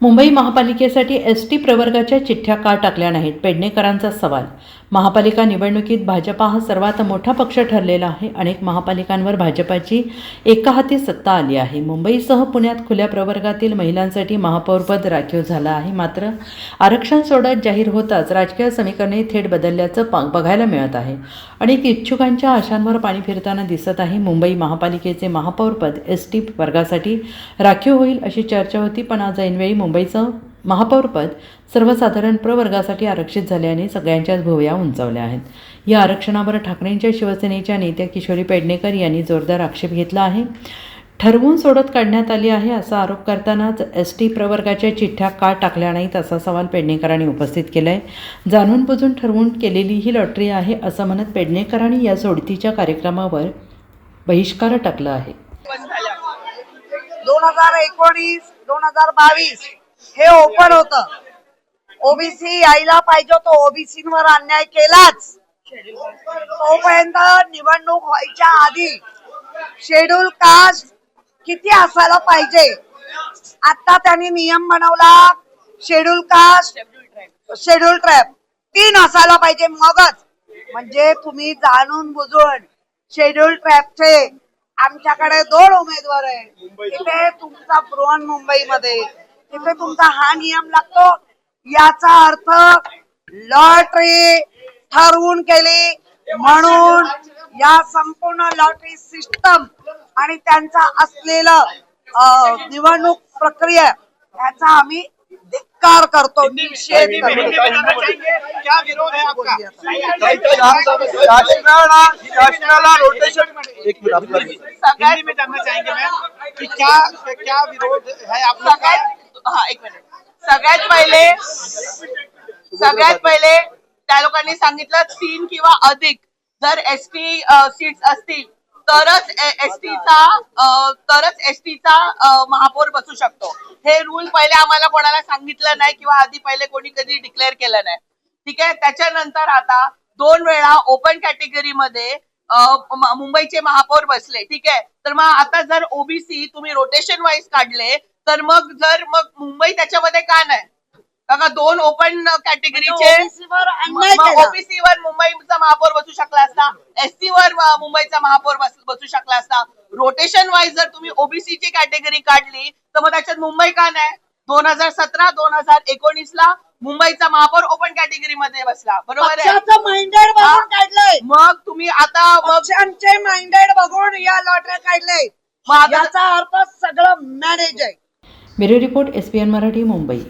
मुंबई महापालिकेसाठी S T प्रवर्गाच्या चिठ्ठ्या का टाकल्या नाहीत? पेडणेकरांचा सवाल महापालिका निवडणुकीत भाजपा हा सर्वात मोठा पक्ष ठरलेला आहे. अनेक महापालिकांवर भाजपाची एका हाती सत्ता आली आहे. मुंबईसह पुण्यात खुल्या प्रवर्गातील महिलांसाठी महापौरपद राखीव झालं आहे. मात्र आरक्षण सोडत जाहीर होताच राजकीय समीकरणे थेट बदलल्याचं प- बघायला मिळत आहे. अनेक इच्छुकांच्या आशांवर पाणी फिरताना दिसत आहे. मुंबई महापालिकेचे महापौरपद एस टी वर्गासाठी राखीव होईल अशी चर्चा होती पण आज ऐनवेळी मुंबईचं महापौरपद सर्वसाधारण प्रवर्गासाठी आरक्षित झाल्याने सगळ्यांच्याच भुवया उंचावल्या आहेत. या आरक्षणावर ठाकरेंच्या शिवसेनेच्या नेत्या किशोरी पेडणेकर यांनी जोरदार आक्षेप घेतला आहे. ठरवून सोडत काढण्यात आली आहे असा आरोप करतानाच एस टी प्रवर्गाच्या चिठ्ठ्या का टाकल्या नाहीत असा सवाल पेडणेकरांनी उपस्थित केला आहे जाणून बुजून ठरवून केलेली ही लॉटरी आहे असं म्हणत पेडणेकरांनी या सोडतीच्या कार्यक्रमावर बहिष्कार टाकला आहे. दोन हजार एकोणीस दोन हजार बावीस हे ओपन होत. ओबीसी यायला पाहिजे तो ओबीसी वर अन्याय केलाच. तोपर्यंत निवडणूक व्हायच्या आधी शेड्यूल कास्ट किती असायला पाहिजे? आता त्यांनी नियम बनवला. शेड्यूल कास्ट शेड्यूल ट्रॅप तीन असायला पाहिजे मगच. म्हणजे तुम्ही जाणून बुजून शेड्यूल ट्रॅपचे आमच्याकडे दोन उमेदवार आहे तिथे तुमचा बृहन मुंबईमध्ये. तिथे तुमचा हा नियम लागतो. याचा अर्थ लॉटरी ठरवून केली. म्हणून या संपूर्ण लॉटरी सिस्टम आणि त्यांचा असलेलं अं, निवडणूक प्रक्रिया याचा आम्ही धिक्कार करतो. निषेध करतो. में जानना चाहेंगे क्या विरोध है आपका? एक मिनिट सगळ्यात हा एक मिनिट सगळ्यात पहिले सगळ्यात पहिले त्या लोकांनी सांगितलं तीन किंवा अधिक जर एस टी सीट्स असतील तरच एस टीचा तरच एस टीचा महापौर बसू शकतो. हे रूल पहिले आम्हाला कोणाला सांगितलं नाही किंवा आधी पहिले कोणी कधी डिक्लेअर केलं नाही. ठीक आहे? त्याच्यानंतर आता दोन वेळा ओपन कॅटेगरीमध्ये मुंबईचे महापौर बसले. ठीक आहे? तर मग आता जर ओबीसी तुम्ही रोटेशन वाईज काढले तर मग जर मग मुंबई त्याच्यामध्ये का नाही? का दोन ओपन कॅटेगरीचे. ओबीसी वर मुंबईचा महापौर बसू शकला असता. एसटी वर मुंबईचा महापौर बस- शकला असता. रोटेशन वाईज जर तुम्ही ओबीसी ची कॅटेगरी काढली तर मग त्याच्यात मुंबई का नाही? दोन हजार सतरा दोन हजार एकोणीस ला मुंबईचा महापौर ओपन कॅटेगरी मध्ये बसला. बरोबर आहे? मग तुम्ही आता माइंडेड बघून या लॉटऱ्या काढले. मग आता याचा अर्थ सगळं मॅनेज आहे. Bureau report S P N Marathi Mumbai.